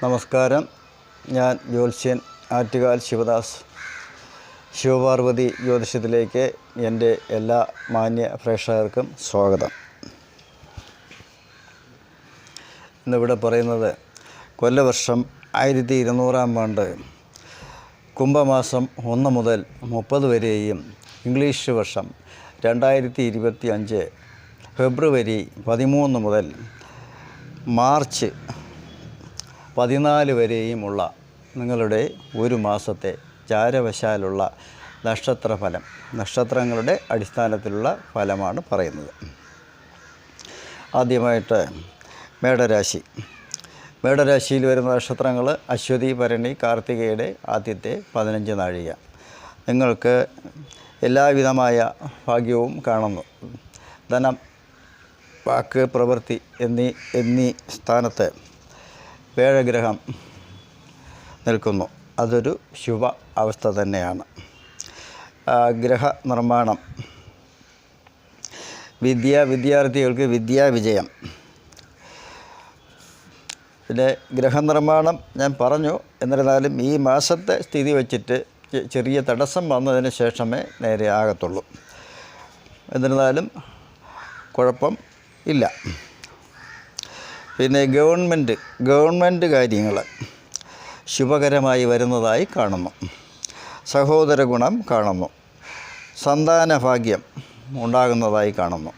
നമസ്കാരം. ഞാൻ ജ്യോത്സ്യൻ ആറ്റുകാൽ ശിവദാസ്. ശിവപാർവതി ജ്യോതിഷത്തിലേക്ക് എന്റെ എല്ലാ മാന്യ പ്രേക്ഷകർക്കും സ്വാഗതം. ഇന്നിവിടെ പറയുന്നത് കൊല്ലവർഷം ആയിരത്തി ഇരുന്നൂറാം ആണ്ട് കുംഭമാസം ഒന്ന് മുതൽ മുപ്പത് വരെയും ഇംഗ്ലീഷ് വർഷം രണ്ടായിരത്തി ഇരുപത്തി അഞ്ച് ഫെബ്രുവരി പതിമൂന്ന് മുതൽ മാർച്ച് പതിനാല് വരെയുമുള്ള നിങ്ങളുടെ ഒരു മാസത്തെ ചാരവശാലുള്ള നക്ഷത്രഫലം നക്ഷത്രങ്ങളുടെ അടിസ്ഥാനത്തിലുള്ള ഫലമാണ് പറയുന്നത്. ആദ്യമായിട്ട് മേടരാശി. മേടരാശിയിൽ വരുന്ന നക്ഷത്രങ്ങൾ അശ്വതി ഭരണി കാർത്തികയുടെ ആദ്യത്തെ പതിനഞ്ച് നാഴിക. നിങ്ങൾക്ക് എല്ലാവിധമായ ഭാഗ്യവും കാണുന്നു. ധനം വാക്ക് പ്രവൃത്തി എന്നീ എന്നീ സ്ഥാനത്ത് വേഴഗ്രഹം നിൽക്കുന്നു. അതൊരു ശുഭ അവസ്ഥ തന്നെയാണ്. ഗ്രഹ നിർമ്മാണം. വിദ്യ വിദ്യാർത്ഥികൾക്ക് വിദ്യാവിജയം പിന്നെ ഗ്രഹനിർമ്മാണം ഞാൻ പറഞ്ഞു. എന്നിരുന്നാലും ഈ മാസത്തെ സ്ഥിതി വച്ചിട്ട് ചെറിയ തടസ്സം വന്നതിന് ശേഷമേ നേരെ ആകത്തുള്ളൂ. എന്നിരുന്നാലും കുഴപ്പം ഇല്ല. പിന്നെ ഗവൺമെന്റ് ഗവൺമെന്റ് കാര്യങ്ങൾ ശുഭകരമായി വരുന്നതായി കാണുന്നു. സഹോദര ഗുണം കാണുന്നു. സന്താന ഭാഗ്യം ഉണ്ടാകുന്നതായി കാണുന്നു.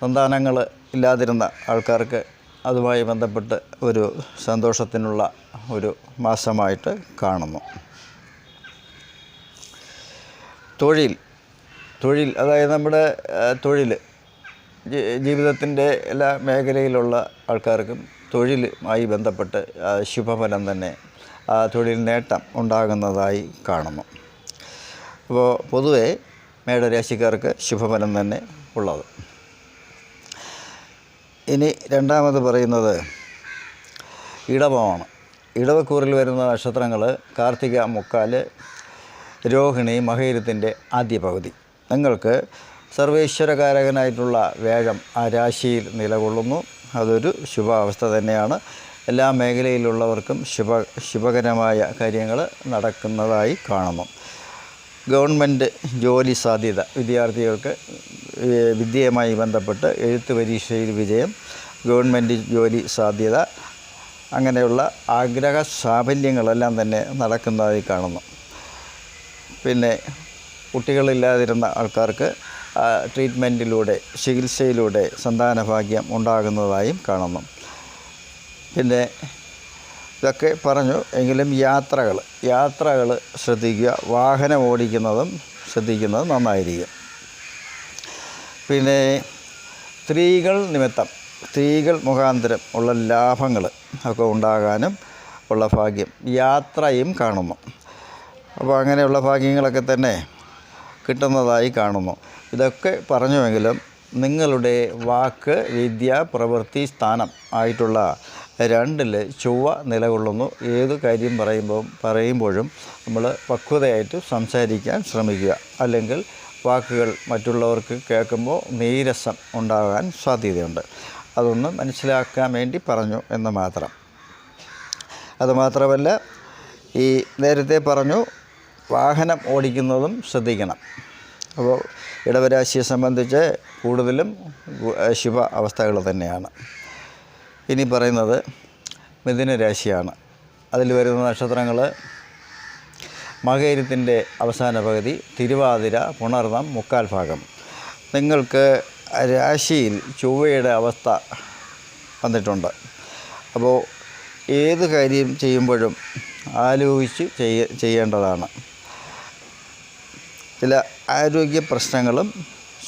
സന്താനങ്ങൾ ഇല്ലാതിരുന്ന ആൾക്കാർക്ക് അതുമായി ബന്ധപ്പെട്ട് ഒരു സന്തോഷത്തിനുള്ള ഒരു മാസമായിട്ട് കാണുന്നു. തൊഴിൽ തൊഴിൽ അതായത് നമ്മുടെ തൊഴിൽ. ജീവിതത്തിന്റെ എല്ലാ മേഖലയിലുള്ള ആൾക്കാർക്കും തൊഴിലുമായി ബന്ധപ്പെട്ട് ശുഭഫലം തന്നെ തൊഴിൽ നേട്ടം ഉണ്ടാകുന്നതായി കാണുന്നു. അപ്പോൾ പൊതുവേ മേടരാശിക്കാർക്ക് ശുഭഫലം തന്നെ ഉള്ളത്. ഇനി രണ്ടാമത് പറയുന്നത് ഇടവമാണ്. ഇടവക്കൂറിൽ വരുന്ന നക്ഷത്രങ്ങൾ കാർത്തിക മുക്കാൽ രോഹിണി മഹേരത്തിന്റെ ആദ്യ പകുതി. നിങ്ങൾക്ക് സർവേശ്വരകാരകനായിട്ടുള്ള വേഴം ആ രാശിയിൽ നിലകൊള്ളുന്നു. അതൊരു ശുഭാവസ്ഥ തന്നെയാണ്. എല്ലാ മേഖലയിലുള്ളവർക്കും ശുഭ ശുഭകരമായ കാര്യങ്ങൾ നടക്കുന്നതായി കാണുന്നു. ഗവൺമെന്റ് ജോലി സാധ്യത. വിദ്യാർത്ഥികൾക്ക് വിദ്യയുമായി ബന്ധപ്പെട്ട് എഴുത്ത് പരീക്ഷയിൽ വിജയം ഗവൺമെന്റ് ജോലി സാധ്യത അങ്ങനെയുള്ള ആഗ്രഹ സാഫല്യങ്ങളെല്ലാം തന്നെ നടക്കുന്നതായി കാണുന്നു. പിന്നെ കുട്ടികളില്ലാതിരുന്ന ആൾക്കാർക്ക് ട്രീറ്റ്മെന്റിലൂടെ ചികിത്സയിലൂടെ സന്താനഭാഗ്യം ഉണ്ടാകുന്നതായും കാണുന്നു. പിന്നെ ഇതൊക്കെ പറഞ്ഞു എങ്കിലും യാത്രകൾ യാത്രകൾ ശ്രദ്ധിക്കുക വാഹനം ഓടിക്കുന്നതും ശ്രദ്ധിക്കുന്നത് നന്നായിരിക്കും. പിന്നെ സ്ത്രീകൾ നിമിത്തം സ്ത്രീകൾ മുഖാന്തരം ഉള്ള ലാഭങ്ങൾ ഒക്കെ ഉണ്ടാകാനും ഉള്ള ഭാഗ്യം യാത്രയും കാണുന്നു. അപ്പോൾ അങ്ങനെയുള്ള ഭാഗ്യങ്ങളൊക്കെ തന്നെ കിട്ടുന്നതായി കാണുന്നു. ഇതൊക്കെ പറഞ്ഞുവെങ്കിലും നിങ്ങളുടെ വാക്ക് വിദ്യ പ്രവൃത്തി സ്ഥാനം ആയിട്ടുള്ള രണ്ടിൽ ചൊവ്വ നിലകൊള്ളുന്നു. ഏത് കാര്യം പറയുമ്പോൾ പറയുമ്പോഴും നമ്മൾ പക്വതയായിട്ട് സംസാരിക്കാൻ ശ്രമിക്കുക. അല്ലെങ്കിൽ വാക്കുകൾ മറ്റുള്ളവർക്ക് കേൾക്കുമ്പോൾ നീരസം ഉണ്ടാകാൻ സാധ്യതയുണ്ട്. അതൊന്ന് മനസ്സിലാക്കാൻ വേണ്ടി പറഞ്ഞു എന്ന് മാത്രം. അതുമാത്രമല്ല ഈ നേരത്തെ പറഞ്ഞു വാഹനം ഓടിക്കുന്നതും ശ്രദ്ധിക്കണം. അപ്പോൾ ഇടവരാശിയെ സംബന്ധിച്ച് കൂടുതലും ശുഭ അവസ്ഥകൾ തന്നെയാണ്. ഇനി പറയുന്നത് മിഥുനരാശിയാണ് അതിൽ വരുന്ന നക്ഷത്രങ്ങൾ മകയിരത്തിന്റെ അവസാന പകുതി തിരുവാതിര പുണർന്നം മുക്കാൽ ഭാഗം. നിങ്ങൾക്ക് രാശിയിൽ ചൊവ്വയുടെ അവസ്ഥ വന്നിട്ടുണ്ട്. അപ്പോൾ ഏത് കാര്യം ചെയ്യുമ്പോഴും ആലോചിച്ച് ചെയ്യേണ്ടതാണ്. ചില ആരോഗ്യ പ്രശ്നങ്ങളും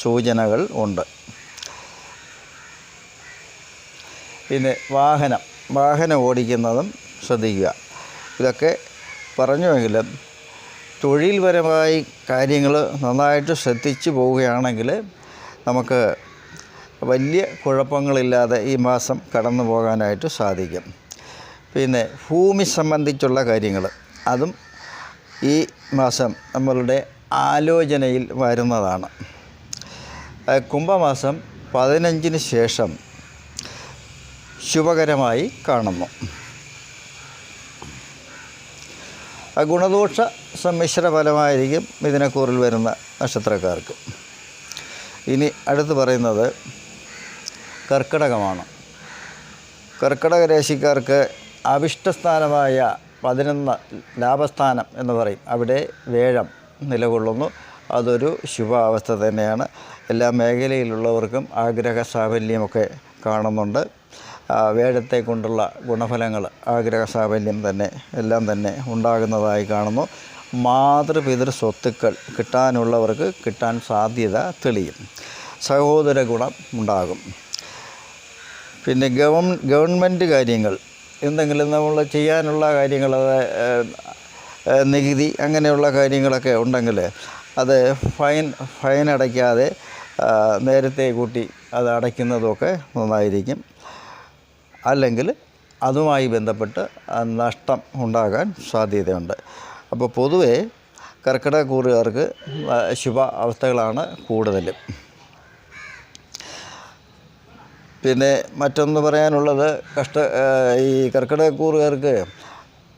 സൂചനകൾ ഉണ്ട്. പിന്നെ വാഹനം വാഹനം ഓടിക്കുന്നതും ശ്രദ്ധിക്കുക. ഇതൊക്കെ പറഞ്ഞുവെങ്കിലും തൊഴിൽപരമായി കാര്യങ്ങൾ നന്നായിട്ട് ശ്രദ്ധിച്ചു പോവുകയാണെങ്കിൽ നമുക്ക് വലിയ കുഴപ്പങ്ങളില്ലാതെ ഈ മാസം കടന്നു പോകാനായിട്ട് സാധിക്കും. പിന്നെ ഭൂമി സംബന്ധിച്ചുള്ള കാര്യങ്ങൾ അതും ഈ മാസം നമ്മളുടെ ആലോചനയിൽ വരുന്നതാണ്. കുംഭമാസം പതിനഞ്ചിന് ശേഷം ശുഭകരമായി കാണുന്നു. ഗുണദോഷ സമ്മിശ്ര ഫലമായിരിക്കും മിഥുനക്കൂറിൽ വരുന്ന നക്ഷത്രക്കാർക്ക്. ഇനി അടുത്ത് പറയുന്നത് കർക്കിടകമാണ്. കർക്കിടക രാശിക്കാർക്ക് അഭിഷ്ടസ്ഥാനമായ പതിനൊന്ന് ലാഭസ്ഥാനം എന്ന് പറയും. അവിടെ വേഴം നിലകൊള്ളുന്നു. അതൊരു ശുഭാവസ്ഥ തന്നെയാണ്. എല്ലാ മേഖലയിലുള്ളവർക്കും ആഗ്രഹ സാഫല്യമൊക്കെ കാണുന്നുണ്ട്. വേദത്തെ കൊണ്ടുള്ള ഗുണഫലങ്ങൾ ആഗ്രഹ സാഫല്യം തന്നെ എല്ലാം തന്നെ ഉണ്ടാകുന്നതായി കാണുന്നു. മാതൃപിതൃ സ്വത്തുക്കൾ കിട്ടാനുള്ളവർക്ക് കിട്ടാൻ സാധ്യത തെളിയും. സഹോദര ഗുണം ഉണ്ടാകും. പിന്നെ ഗവൺ ഗവൺമെന്റ് കാര്യങ്ങൾ എന്തെങ്കിലും നമ്മൾ ചെയ്യാനുള്ള കാര്യങ്ങൾ അത് നികുതി അങ്ങനെയുള്ള കാര്യങ്ങളൊക്കെ ഉണ്ടെങ്കിൽ അത് ഫൈൻ ഫൈൻ അടയ്ക്കാതെ നേരത്തെ കൂട്ടി അത് അടയ്ക്കുന്നതൊക്കെ നന്നായിരിക്കും. അല്ലെങ്കിൽ അതുമായി ബന്ധപ്പെട്ട് നഷ്ടം ഉണ്ടാകാൻ സാധ്യതയുണ്ട്. അപ്പോൾ പൊതുവേ കർക്കിടക കൂറുകാർക്ക് ശുഭ അവസ്ഥകളാണ് കൂടുതലും. പിന്നെ മറ്റൊന്ന് പറയാനുള്ളത് കഷ്ട ഈ കർക്കിടകക്കൂറുകാർക്ക്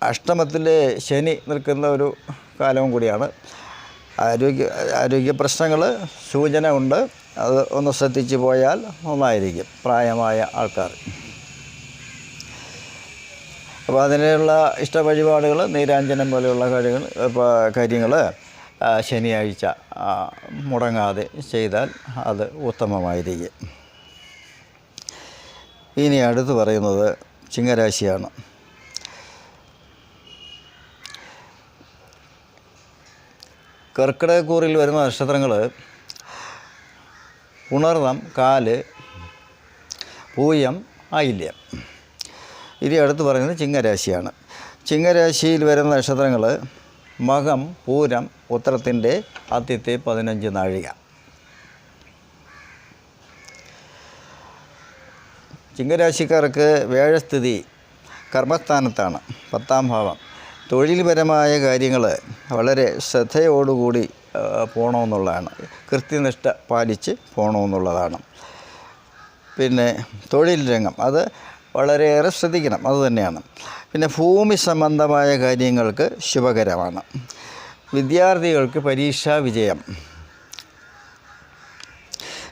അഷ്ടമത്തിൽ ശനി നിൽക്കുന്ന ഒരു കാലവും കൂടിയാണ്. ആരോഗ്യ ആരോഗ്യ പ്രശ്നങ്ങൾ സൂചന ഉണ്ട്. അത് ഒന്ന് ശ്രദ്ധിച്ചു പോയാൽ നന്നായിരിക്കും പ്രായമായ ആൾക്കാർ. അപ്പോൾ അതിനുള്ള ഇഷ്ട വഴിപാടുകൾ നീരാഞ്ജനം പോലെയുള്ള കാര്യങ്ങൾ കാര്യങ്ങൾ ശനിയാഴ്ച മുടങ്ങാതെ ചെയ്താൽ അത് ഉത്തമമായിരിക്കും. ഇനി അടുത്ത് പറയുന്നത് ചിങ്ങരാശിയാണ്. കർക്കിടകക്കൂറിൽ വരുന്ന നക്ഷത്രങ്ങൾ ഉണർന്നം കാൽ പൂയം ആയില്യം ഇനി അടുത്ത് പറയുന്നത് ചിങ്ങരാശിയാണ്. ചിങ്ങരാശിയിൽ വരുന്ന നക്ഷത്രങ്ങൾ മകം പൂരം ഉത്തരത്തിന്റെ ആദ്യത്തെ പതിനഞ്ച് നാഴിക. ചിങ്ങരാശിക്കാർക്ക് വേഴസ്ഥിതി കർമ്മസ്ഥാനത്താണ് പത്താം ഭാവം. തൊഴിൽപരമായ കാര്യങ്ങൾ വളരെ ശ്രദ്ധയോടുകൂടി പോകണമെന്നുള്ളതാണ് കൃത്യനിഷ്ഠ പാലിച്ച് പോകണമെന്നുള്ളതാണ് പിന്നെ തൊഴിൽ രംഗം അത് വളരെയേറെ ശ്രദ്ധിക്കണം അതുതന്നെയാണ് പിന്നെ ഭൂമി സംബന്ധമായ കാര്യങ്ങൾക്ക് ശുഭകരമാണ്. വിദ്യാർത്ഥികൾക്ക് പരീക്ഷാ വിജയം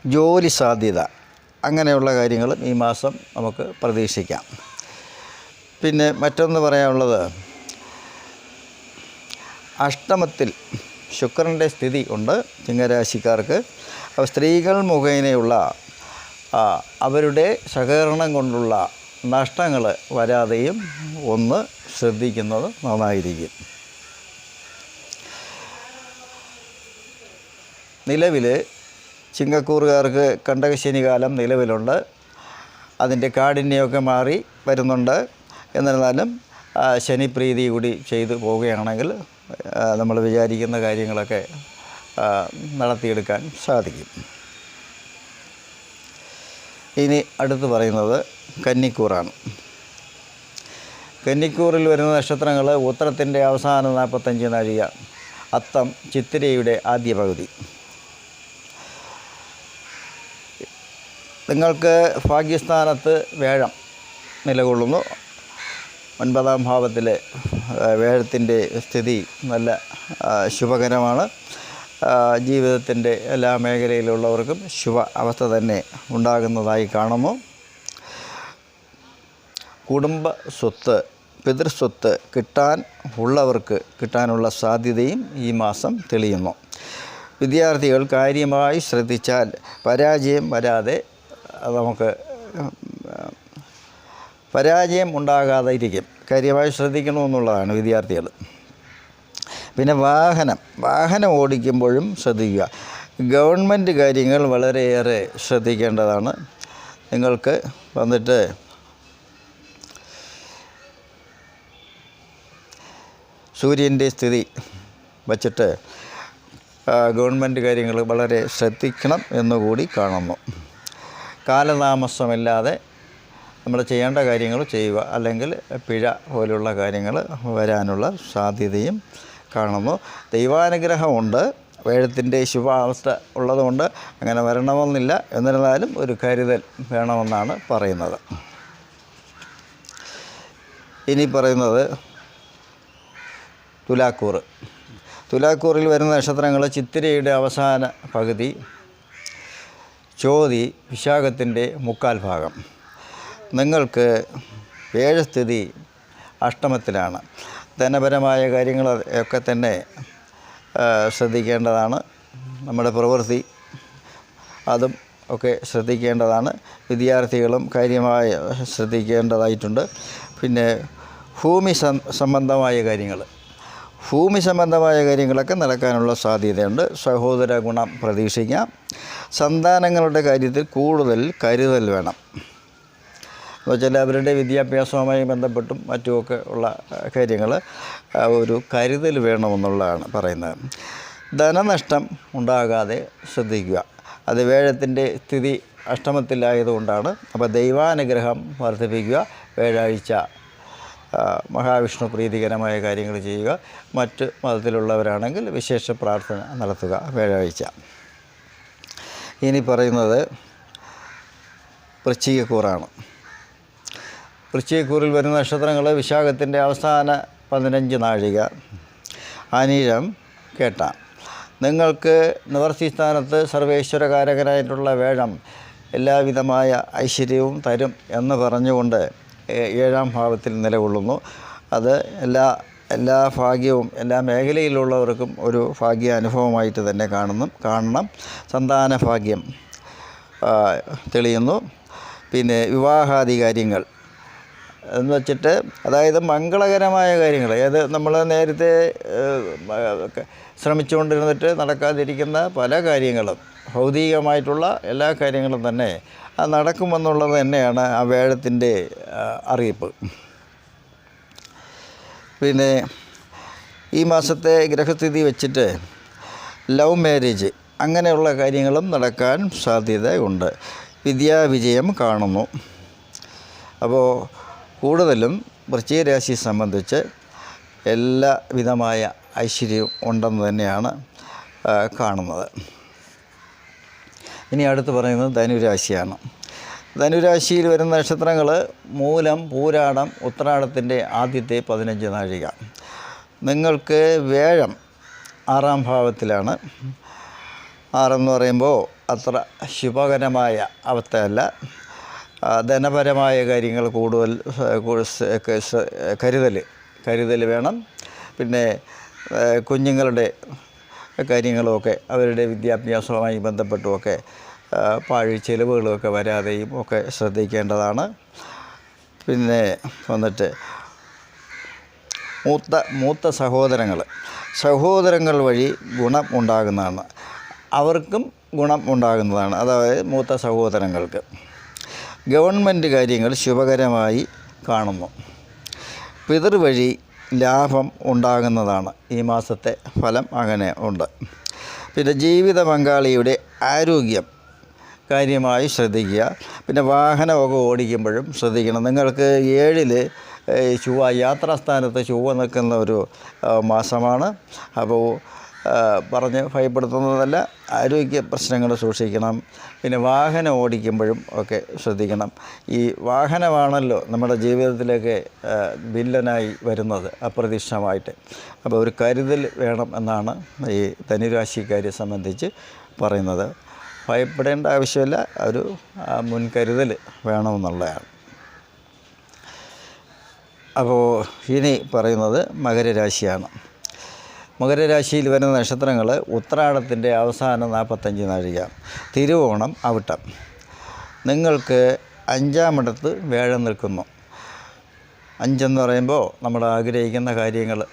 ജോലി സാധ്യത അങ്ങനെയുള്ള കാര്യങ്ങളും ഈ മാസം നമുക്ക് പ്രതീക്ഷിക്കാം. പിന്നെ മറ്റൊന്ന് പറയാനുള്ളത് അഷ്ടമത്തിൽ ശുക്രന്റെ സ്ഥിതി ഉണ്ട് ചിങ്ങരാശിക്കാർക്ക്. അപ്പോൾ സ്ത്രീകൾ മുഖേനയുള്ള അവരുടെ സഹകരണം കൊണ്ടുള്ള നഷ്ടങ്ങൾ വരാതെയും ഒന്ന് ശ്രദ്ധിക്കുന്നത് നന്നായിരിക്കും. നിലവിൽ ചിങ്ങക്കൂറുകാർക്ക് കണ്ടകശനി കാലം നിലവിലുണ്ട്. അതിന്റെ കാഠിന്യമൊക്കെ മാറി വരുന്നുണ്ട്. എന്നിരുന്നാലും ശനിപ്രീതി കൂടി ചെയ്തു പോവുകയാണെങ്കിൽ നമ്മൾ വിചാരിക്കുന്ന കാര്യങ്ങളൊക്കെ നടത്തിയെടുക്കാൻ സാധിക്കും. ഇനി അടുത്ത് പറയുന്നത് കന്നിക്കൂറാണ്. കന്നിക്കൂറിൽ വരുന്ന നക്ഷത്രങ്ങൾ ഉത്തരത്തിന്റെ അവസാന നാൽപ്പത്തഞ്ച് നാഴിക അത്തം ചിത്തിരയുടെ ആദ്യ പകുതി. നിങ്ങൾക്ക് ഭാഗ്യസ്ഥാനത്ത് വേഴം നിലകൊള്ളുന്നു. ഒൻപതാം ഭാവത്തിലെ വേഴത്തിന്റെ സ്ഥിതി നല്ല ശുഭകരമാണ്. ജീവിതത്തിന്റെ എല്ലാ മേഖലയിലുള്ളവർക്കും ശുഭ അവസ്ഥ തന്നെ ഉണ്ടാകുന്നതായി കാണുന്നു. കുടുംബ സ്വത്ത് പിതൃസ്വത്ത് കിട്ടാൻ ഉള്ളവർക്ക് കിട്ടാനുള്ള സാധ്യതയും ഈ മാസം തെളിയുന്നു. വിദ്യാർത്ഥികൾ കാര്യമായി ശ്രദ്ധിച്ചാൽ പരാജയം വരാതെ നമുക്ക് പരാജയം ഉണ്ടാകാതെ ഇരിക്കും കാര്യമായി ശ്രദ്ധിക്കണമെന്നുള്ളതാണ് വിദ്യാർത്ഥികൾ. പിന്നെ വാഹനം. വാഹനം ഓടിക്കുമ്പോഴും ശ്രദ്ധിക്കുക. ഗവൺമെന്റ് കാര്യങ്ങൾ വളരെയേറെ ശ്രദ്ധിക്കേണ്ടതാണ്. നിങ്ങൾക്ക് വന്നിട്ട് സൂര്യന്റെ സ്ഥിതി വച്ചിട്ട് ഗവൺമെന്റ് കാര്യങ്ങൾ വളരെ ശ്രദ്ധിക്കണം എന്നുകൂടി കാണുന്നു. കാലതാമസമില്ലാതെ നമ്മൾ ചെയ്യേണ്ട കാര്യങ്ങൾ ചെയ്യുക. അല്ലെങ്കിൽ പിഴ പോലുള്ള കാര്യങ്ങൾ വരാനുള്ള സാധ്യതയും കാണുന്നു. ദൈവാനുഗ്രഹമുണ്ട് വേഴത്തിന്റെ ശുഭാവസ്ഥ ഉള്ളതുകൊണ്ട് അങ്ങനെ വരണമെന്നില്ല. എന്നിരുന്നാലും ഒരു കരുതൽ വേണമെന്നാണ് പറയുന്നത്. ഇനി പറയുന്നത് തുലാക്കൂർ. തുലാക്കൂറിൽ വരുന്ന നക്ഷത്രങ്ങൾ ചിത്തിരയുടെ അവസാന പകുതി ചോതി വിശാഖത്തിന്റെ മുക്കാൽ ഭാഗം. നിങ്ങൾക്ക് ഏഴസ്ഥിതി അഷ്ടമത്തിലാണ്. ധനപരമായ കാര്യങ്ങൾ ഒക്കെ തന്നെ ശ്രദ്ധിക്കേണ്ടതാണ്. നമ്മുടെ പ്രവൃത്തി അതും ഒക്കെ ശ്രദ്ധിക്കേണ്ടതാണ്. വിദ്യാർത്ഥികളും കാര്യമായ ശ്രദ്ധിക്കേണ്ടതായിട്ടുണ്ട്. പിന്നെ ഭൂമി സംബന്ധമായ കാര്യങ്ങൾ. ഭൂമി സംബന്ധമായ കാര്യങ്ങളൊക്കെ നടക്കാനുള്ള സാധ്യതയുണ്ട്. സഹോദര ഗുണം പ്രതീക്ഷിക്കാം. സന്താനങ്ങളുടെ കാര്യത്തിൽ കൂടുതൽ കരുതൽ വേണം. എന്ന് വെച്ചാൽ അവരുടെ വിദ്യാഭ്യാസവുമായി ബന്ധപ്പെട്ടും മറ്റുമൊക്കെ ഉള്ള കാര്യങ്ങൾ ഒരു കരുതൽ വേണമെന്നുള്ളതാണ് പറയുന്നത്. ധനനഷ്ടം ഉണ്ടാകാതെ ശ്രദ്ധിക്കുക. അത് വേഴത്തിന്റെ സ്ഥിതി അഷ്ടമത്തിലായതുകൊണ്ടാണ്. അപ്പോൾ ദൈവാനുഗ്രഹം വർദ്ധിപ്പിക്കുക. വ്യാഴാഴ്ച മഹാവിഷ്ണു പ്രീതികരമായ കാര്യങ്ങൾ ചെയ്യുക. മറ്റ് മതത്തിലുള്ളവരാണെങ്കിൽ വിശേഷ പ്രാർത്ഥന നടത്തുക വ്യാഴാഴ്ച. ഇനി പറയുന്നത് വൃശ്ചികക്കൂറാണ്. വൃശ്ചികക്കൂറിൽ വരുന്ന നക്ഷത്രങ്ങൾ വിശാഖത്തിന്റെ അവസാന പതിനഞ്ച് നാഴിക. അനീഴം കേട്ട. നിങ്ങൾക്ക് നിവർത്തി സ്ഥാനത്ത് സർവേശ്വരകാരകനായിട്ടുള്ള വേഴം എല്ലാവിധമായ ഐശ്വര്യവും തരും എന്ന് പറഞ്ഞുകൊണ്ട് ഏഴാം ഭാവത്തിൽ നിലകൊള്ളുന്നു. അത് എല്ലാ എല്ലാ ഭാഗ്യവും എല്ലാ മേഖലയിലുള്ളവർക്കും ഒരു ഭാഗ്യ അനുഭവമായിട്ട് തന്നെ കാണുന്നു കാണണം. സന്താന ഭാഗ്യം തെളിയുന്നു. പിന്നെ വിവാഹാദി കാര്യങ്ങൾ എന്ന് വെച്ചിട്ട് അതായത് മംഗളകരമായ കാര്യങ്ങൾ അതായത് നമ്മൾ നേരത്തെ ശ്രമിച്ചുകൊണ്ടിരുന്നിട്ട് നടക്കാതിരിക്കുന്ന പല കാര്യങ്ങളും ഭൗതികമായിട്ടുള്ള എല്ലാ കാര്യങ്ങളും തന്നെ അത് നടക്കുമെന്നുള്ളത് തന്നെയാണ് ആ വേഴത്തിന്റെ അറിയിപ്പ്. പിന്നെ ഈ മാസത്തെ ഗ്രഹസ്ഥിതി വെച്ചിട്ട് ലവ് മാരേജ് അങ്ങനെയുള്ള കാര്യങ്ങളും നടക്കാൻ സാധ്യതയുണ്ട്. വിദ്യാവിജയം കാണുന്നു. അപ്പോൾ കൂടുതലും വൃശ്ചികരാശി സംബന്ധിച്ച് എല്ലാവിധമായ ഐശ്വര്യവും ഉണ്ടെന്ന് തന്നെയാണ് കാണുന്നത്. ഇനി അടുത്ത് പറയുന്നത് ധനുരാശിയാണ്. ധനുരാശിയിൽ വരുന്ന നക്ഷത്രങ്ങൾ മൂലം പൂരാടം ഉത്രാടത്തിന്റെ ആദ്യത്തെ പതിനഞ്ച് നാഴിക. നിങ്ങൾക്ക് വേഴം ആറാം ഭാവത്തിലാണ്. ആറെന്ന് പറയുമ്പോൾ അത്ര ശുഭകരമായ അവസ്ഥയല്ല. ധനപരമായ കാര്യങ്ങൾ കൂടുതൽ കരുതൽ കരുതൽ വേണം. പിന്നെ കുഞ്ഞുങ്ങളുടെ കാര്യങ്ങളുമൊക്കെ അവരുടെ വിദ്യാഭ്യാസവുമായി ബന്ധപ്പെട്ടുമൊക്കെ പാഴി ചെലവുകളുമൊക്കെ വരാതെയും ഒക്കെ ശ്രദ്ധിക്കേണ്ടതാണ്. പിന്നെ വന്നിട്ട് മൂത്ത മൂത്ത സഹോദരങ്ങൾ. സഹോദരങ്ങൾ വഴി ഗുണം ഉണ്ടാകുന്നതാണ്. അവർക്കും ഗുണം ഉണ്ടാകുന്നതാണ്. അതായത് മൂത്ത സഹോദരങ്ങൾക്ക്. ഗവൺമെന്റ് കാര്യങ്ങൾ ശുഭകരമായി കാണുന്നു. പിതൃ വഴി ലാഭം ഉണ്ടാകുന്നതാണ്. ഈ മാസത്തെ ഫലം അങ്ങനെ ഉണ്ട്. പിന്നെ ജീവിത പങ്കാളിയുടെ ആരോഗ്യം കാര്യമായി ശ്രദ്ധിക്കുക. പിന്നെ വാഹനമൊക്കെ ഓടിക്കുമ്പോഴും ശ്രദ്ധിക്കണം. നിങ്ങൾക്ക് ഏഴിൽ ചൊവ്വ യാത്രാസ്ഥാനത്ത് ചൊവ്വ നിൽക്കുന്ന ഒരു മാസമാണ്. അപ്പോൾ പറഞ്ഞ് ഭയപ്പെടുത്തുന്നതല്ല ആരോഗ്യ പ്രശ്നങ്ങൾ സൂക്ഷിക്കണം പിന്നെ വാഹനം ഓടിക്കുമ്പോഴും ഒക്കെ ശ്രദ്ധിക്കണം. ഈ വാഹനമാണല്ലോ നമ്മുടെ ജീവിതത്തിലേക്ക് വില്ലനായി വരുന്നത് അപ്രതീക്ഷിതമായിട്ട്. അപ്പോൾ ഒരു കരുതൽ വേണം എന്നാണ് ഈ ധനുരാശിക്കാരെ സംബന്ധിച്ച് പറയുന്നത്. ഭയപ്പെടേണ്ട ആവശ്യമില്ല ഒരു മുൻകരുതൽ വേണമെന്നുള്ളതാണ്. അപ്പോൾ ഇനി പറയുന്നത് മകരരാശിയാണ്. മകരരാശിയിൽ വരുന്ന നക്ഷത്രങ്ങൾ ഉത്രാടത്തിന്റെ അവസാന നാൽപ്പത്തഞ്ച് നാഴിക. തിരുവോണം അവിട്ടം. നിങ്ങൾക്ക് അഞ്ചാമിടത്ത് വേഴം നിൽക്കുന്നു. അഞ്ചെന്ന് പറയുമ്പോൾ നമ്മൾ ആഗ്രഹിക്കുന്ന കാര്യങ്ങൾ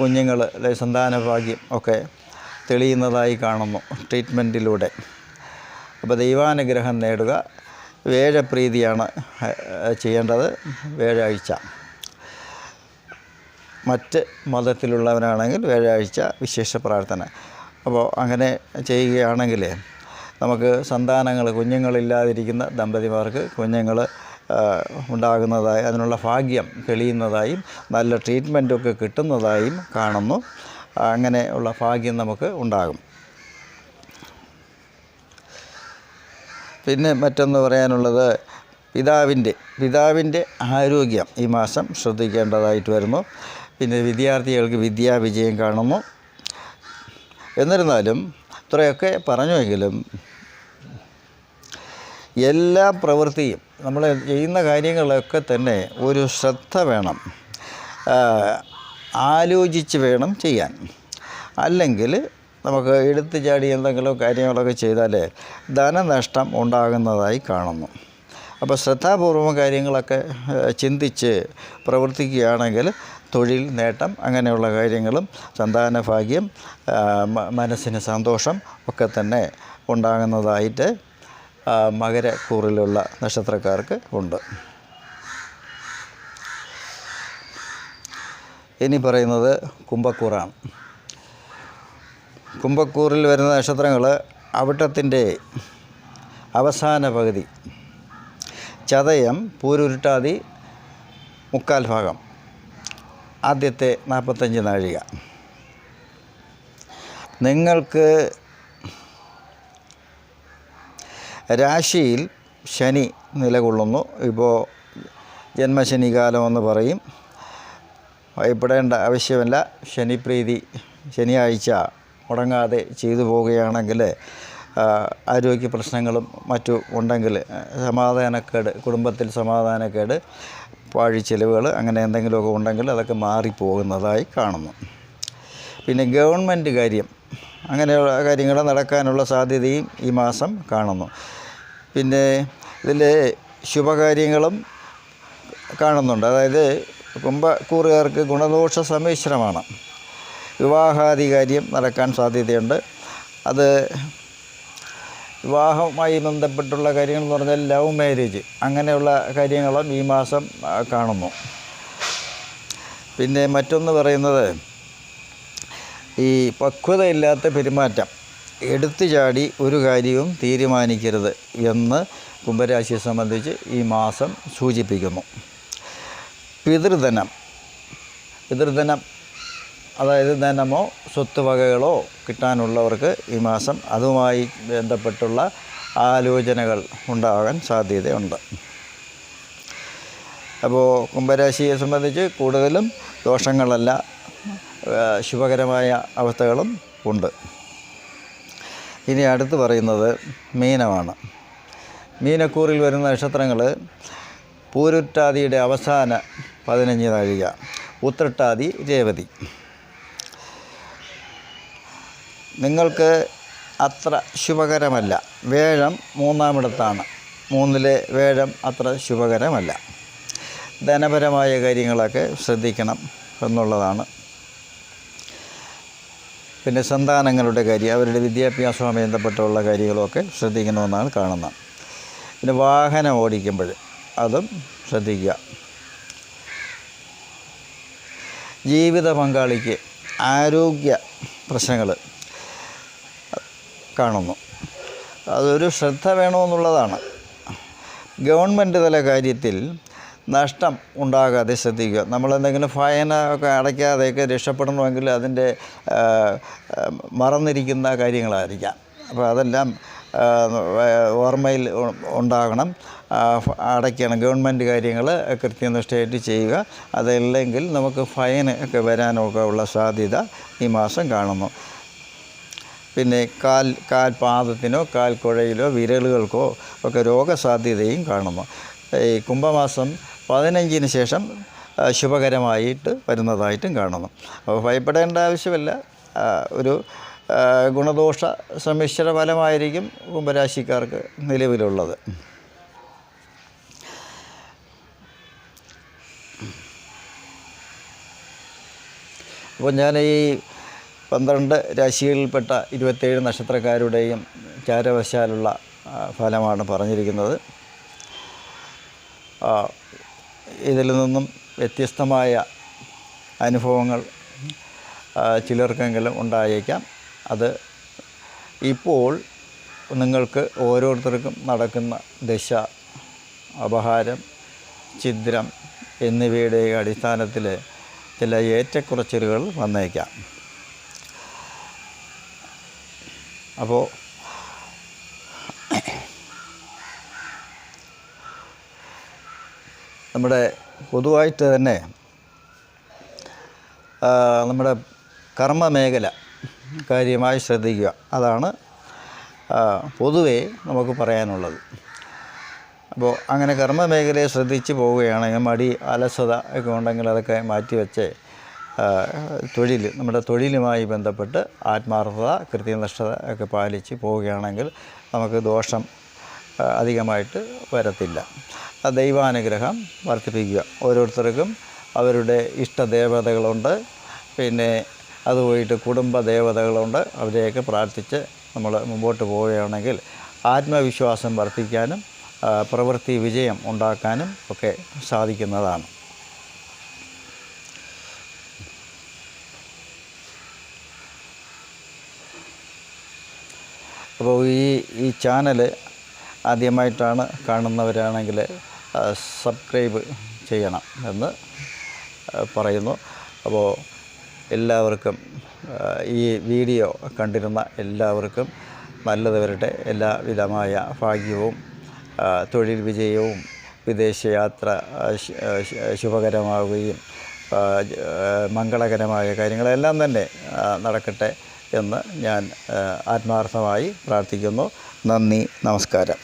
കുഞ്ഞുങ്ങൾ സന്താന ഭാഗ്യം ഒക്കെ തെളിയുന്നതായി കാണുന്നു ട്രീറ്റ്മെന്റിലൂടെ. അപ്പോൾ ദൈവാനുഗ്രഹം നേടുക. വേഴപ്രീതിയാണ് ചെയ്യേണ്ടത് വ്യാഴാഴ്ച. മറ്റ് മതത്തിലുള്ളവരാണെങ്കിൽ വ്യാഴാഴ്ച വിശേഷ പ്രാർത്ഥന. അപ്പോൾ അങ്ങനെ ചെയ്യുകയാണെങ്കിൽ നമുക്ക് സന്താനങ്ങൾ കുഞ്ഞുങ്ങളില്ലാതിരിക്കുന്ന ദമ്പതിമാർക്ക് കുഞ്ഞുങ്ങൾ ഉണ്ടാകുന്നതായി അതിനുള്ള ഭാഗ്യം തെളിയുന്നതായും നല്ല ട്രീറ്റ്മെന്റൊക്കെ കിട്ടുന്നതായും കാണുന്നു. അങ്ങനെ ഉള്ള ഭാഗ്യം നമുക്ക് ഉണ്ടാകും. പിന്നെ മറ്റൊന്ന് പറയാനുള്ളത് പിതാവിന്റെ പിതാവിന്റെ ആരോഗ്യം ഈ മാസം ശ്രദ്ധിക്കേണ്ടതായിട്ട് വരുന്നു. പിന്നെ വിദ്യാർത്ഥികൾക്ക് വിദ്യാവിജയം കാണുന്നു. എന്നിരുന്നാലും ഇത്രയൊക്കെ പറഞ്ഞുവെങ്കിലും എല്ലാ പ്രവൃത്തിയും നമ്മൾ ചെയ്യുന്ന കാര്യങ്ങളൊക്കെ തന്നെ ഒരു ശ്രദ്ധ വേണം ആലോചിച്ച് വേണം ചെയ്യാൻ. അല്ലെങ്കിൽ നമുക്ക് എടുത്തു ചാടി എന്തെങ്കിലും കാര്യങ്ങളൊക്കെ ചെയ്താൽ ധനനഷ്ടം ഉണ്ടാകുന്നതായി കാണുന്നു. അപ്പോൾ ശ്രദ്ധാപൂർവം കാര്യങ്ങളൊക്കെ ചിന്തിച്ച് പ്രവർത്തിക്കുകയാണെങ്കിൽ തൊഴിൽ നേട്ടം അങ്ങനെയുള്ള കാര്യങ്ങളും സന്താന ഭാഗ്യം മനസ്സിന് സന്തോഷം ഒക്കെ തന്നെ ഉണ്ടാകുന്നതായിട്ട് മകരക്കൂറിലുള്ള നക്ഷത്രക്കാർക്ക് ഉണ്ട്. ഇനി പറയുന്നത് കുംഭക്കൂറാണ്. കുംഭക്കൂറിൽ വരുന്ന നക്ഷത്രങ്ങൾ അവിട്ടത്തിന്റെ അവസാന പകുതി ചതയം പൂരുരുട്ടാതി മുക്കാൽ ഭാഗം. ആദ്യത്തെ നാൽപ്പത്തഞ്ച് നാഴിക. നിങ്ങൾക്ക് രാശിയിൽ ശനി നിലകൊള്ളുന്നു. ഇപ്പോൾ ജന്മശനികാലം എന്ന് പറയും. ഭയപ്പെടേണ്ട ആവശ്യമില്ല. ശനിപ്രീതി ശനിയാഴ്ച മുടങ്ങാതെ ചെയ്തു പോവുകയാണെങ്കിൽ ആരോഗ്യ പ്രശ്നങ്ങളും മറ്റു ഉണ്ടെങ്കിൽ സമാധാനക്കേട് കുടുംബത്തിൽ സമാധാനക്കേട് പാഴിച്ചെലവുകൾ അങ്ങനെ എന്തെങ്കിലുമൊക്കെ ഉണ്ടെങ്കിൽ അതൊക്കെ മാറിപ്പോകുന്നതായി കാണുന്നു. പിന്നെ ഗവൺമെന്റ് കാര്യം അങ്ങനെയുള്ള കാര്യങ്ങൾ നടക്കാനുള്ള സാധ്യതയും ഈ മാസം കാണുന്നു. പിന്നെ ഇതിൽ ശുഭകാര്യങ്ങളും കാണുന്നുണ്ട്. അതായത് കുംഭക്കൂറുകാർക്ക് ഗുണദോഷ സമ്മിശ്രമാണ്. വിവാഹാദി കാര്യം നടക്കാൻ സാധ്യതയുണ്ട്. അത് വിവാഹവുമായി ബന്ധപ്പെട്ടുള്ള കാര്യങ്ങൾ എന്ന് പറഞ്ഞാൽ ലവ് മാരേജ് അങ്ങനെയുള്ള കാര്യങ്ങളും ഈ മാസം കാണുന്നു. പിന്നെ മറ്റൊന്ന് പറയുന്നത് ഈ പക്വതയില്ലാത്ത പെരുമാറ്റം. എടുത്തു ചാടി ഒരു കാര്യവും തീരുമാനിക്കരുത് എന്ന് കുംഭരാശിയെ സംബന്ധിച്ച് ഈ മാസം സൂചിപ്പിക്കുന്നു. പിതൃധനം. പിതൃധനം അതായത് ധനമോ സ്വത്ത് വകകളോ കിട്ടാനുള്ളവർക്ക് ഈ മാസം അതുമായി ബന്ധപ്പെട്ടുള്ള ആലോചനകൾ ഉണ്ടാകാൻ സാധ്യതയുണ്ട്. അപ്പോൾ കുംഭരാശിയെ സംബന്ധിച്ച് കൂടുതലും ദോഷങ്ങളല്ല ശുഭകരമായ അവസ്ഥകളും ഉണ്ട്. ഇനി അടുത്ത് പറയുന്നത് മീനമാണ്. മീനക്കൂറിൽ വരുന്ന നക്ഷത്രങ്ങൾ പൂരുറ്റാതിയുടെ അവസാന പതിനഞ്ച് നാഴിക ഉത്രട്ടാതി രേവതി. നിങ്ങൾക്ക് അത്ര ശുഭകരമല്ല. വേഴം മൂന്നാമിടത്താണ്. മൂന്നിലെ വേഴം അത്ര ശുഭകരമല്ല. ധനപരമായ കാര്യങ്ങളൊക്കെ ശ്രദ്ധിക്കണം എന്നുള്ളതാണ്. പിന്നെ സന്താനങ്ങളുടെ കാര്യം അവരുടെ വിദ്യാഭ്യാസവുമായി ബന്ധപ്പെട്ടുള്ള കാര്യങ്ങളൊക്കെ ശ്രദ്ധിക്കണമെന്നാണ് കാണുന്നത്. പിന്നെ വാഹനം ഓടിക്കുമ്പോൾ അതും ശ്രദ്ധിക്കുക. ജീവിത പങ്കാളിക്ക് ആരോഗ്യ പ്രശ്നങ്ങൾ കാണുന്നു. അതൊരു ശ്രദ്ധ വേണമെന്നുള്ളതാണ്. ഗവൺമെന്റ് തല കാര്യത്തിൽ നഷ്ടം ഉണ്ടാകാതെ ശ്രദ്ധിക്കുക. നമ്മളെന്തെങ്കിലും ഫൈനൊക്കെ അടയ്ക്കാതെയൊക്കെ രക്ഷപ്പെടണമെങ്കിൽ അതിന്റെ മറന്നിരിക്കുന്ന കാര്യങ്ങളായിരിക്കാം. അപ്പോൾ അതെല്ലാം ഓർമ്മയിൽ ഉണ്ടാകണം. അടയ്ക്കണം. ഗവൺമെന്റ് കാര്യങ്ങൾ കൃത്യനിഷ്ഠയായിട്ട് ചെയ്യുക. അതല്ലെങ്കിൽ നമുക്ക് ഫൈൻ ഒക്കെ വരാനൊക്കെ ഉള്ള സാധ്യത ഈ മാസം കാണുന്നു. പിന്നെ കാൽ കാൽ പാദത്തിനോ കാൽ കാൽക്കുഴയിലോ വിരലുകൾക്കോ ഒക്കെ രോഗസാധ്യതയും കാണുന്നു. ഈ കുംഭമാസം പതിനഞ്ചിന് ശേഷം ശുഭകരമായിട്ട് വരുന്നതായിട്ടും കാണുന്നു. അപ്പോൾ ഭയപ്പെടേണ്ട ആവശ്യമില്ല. ഒരു ഗുണദോഷ സമ്മിശ്ര ഫലമായിരിക്കും കുംഭരാശിക്കാർക്ക് നിലവിലുള്ളത്. അപ്പോൾ ഞാൻ ഈ പന്ത്രണ്ട് രാശികളിൽപ്പെട്ട ഇരുപത്തേഴ് നക്ഷത്രക്കാരുടെയും ചാരവശാലുള്ള ഫലമാണ് പറഞ്ഞിരിക്കുന്നത്. ഇതിൽ നിന്നും വ്യത്യസ്തമായ അനുഭവങ്ങൾ ചിലർക്കെങ്കിലും ഉണ്ടായേക്കാം. അത് ഇപ്പോൾ നിങ്ങൾക്ക് ഓരോരുത്തർക്കും നടക്കുന്ന ദശ അപഹാരം ഛിദ്രം എന്നിവയുടെ അടിസ്ഥാനത്തിൽ ചില ഏറ്റക്കുറച്ചിലുകൾ വന്നേക്കാം. അപ്പോൾ നമ്മുടെ പൊതുവായിട്ട് തന്നെ നമ്മുടെ കർമ്മ മേഖല കാര്യമായി ശ്രദ്ധിക്കുക. അതാണ് പൊതുവേ നമുക്ക് പറയാനുള്ളത്. അപ്പോൾ അങ്ങനെ കർമ്മ മേഖലയെ ശ്രദ്ധിച്ച് പോവുകയാണെങ്കിൽ മടി അലസത ഒക്കെ ഉണ്ടെങ്കിൽ അതൊക്കെ മാറ്റിവെച്ച് തൊഴിൽ നമ്മുടെ തൊഴിലുമായി ബന്ധപ്പെട്ട് ആത്മാർത്ഥത കൃത്യനിഷ്ഠത ഒക്കെ പാലിച്ച് പോവുകയാണെങ്കിൽ നമുക്ക് ദോഷം അധികമായിട്ട് വരത്തില്ല. ദൈവാനുഗ്രഹം വർദ്ധിപ്പിക്കുക. ഓരോരുത്തർക്കും അവരുടെ ഇഷ്ടദേവതകളുണ്ട്. പിന്നെ അതുപോയിട്ട് കുടുംബ ദേവതകളുണ്ട്. അവരെയൊക്കെ പ്രാർത്ഥിച്ച് നമ്മൾ മുമ്പോട്ട് പോവുകയാണെങ്കിൽ ആത്മവിശ്വാസം വർദ്ധിക്കാനും പ്രവൃത്തി വിജയം ഉണ്ടാക്കാനും ഒക്കെ സാധിക്കുന്നതാണ്. അപ്പോൾ ഈ ഈ ചാനൽ ആദ്യമായിട്ടാണ് കാണുന്നവരാണെങ്കിൽ സബ്സ്ക്രൈബ് ചെയ്യണം എന്ന് പറയുന്നു. അപ്പോൾ എല്ലാവർക്കും ഈ വീഡിയോ കണ്ടിരുന്ന എല്ലാവർക്കും നല്ലത് വരട്ടെ. എല്ലാവിധമായ ഭാഗ്യവും തൊഴിൽ വിജയവും വിദേശയാത്ര ശുഭകരമാവുകയും മംഗളകരമായ കാര്യങ്ങളെല്ലാം തന്നെ നടക്കട്ടെ. എന്ന് ഞാൻ ആത്മാർത്ഥമായി പ്രാർത്ഥിക്കുന്നു. നന്ദി നമസ്കാരം.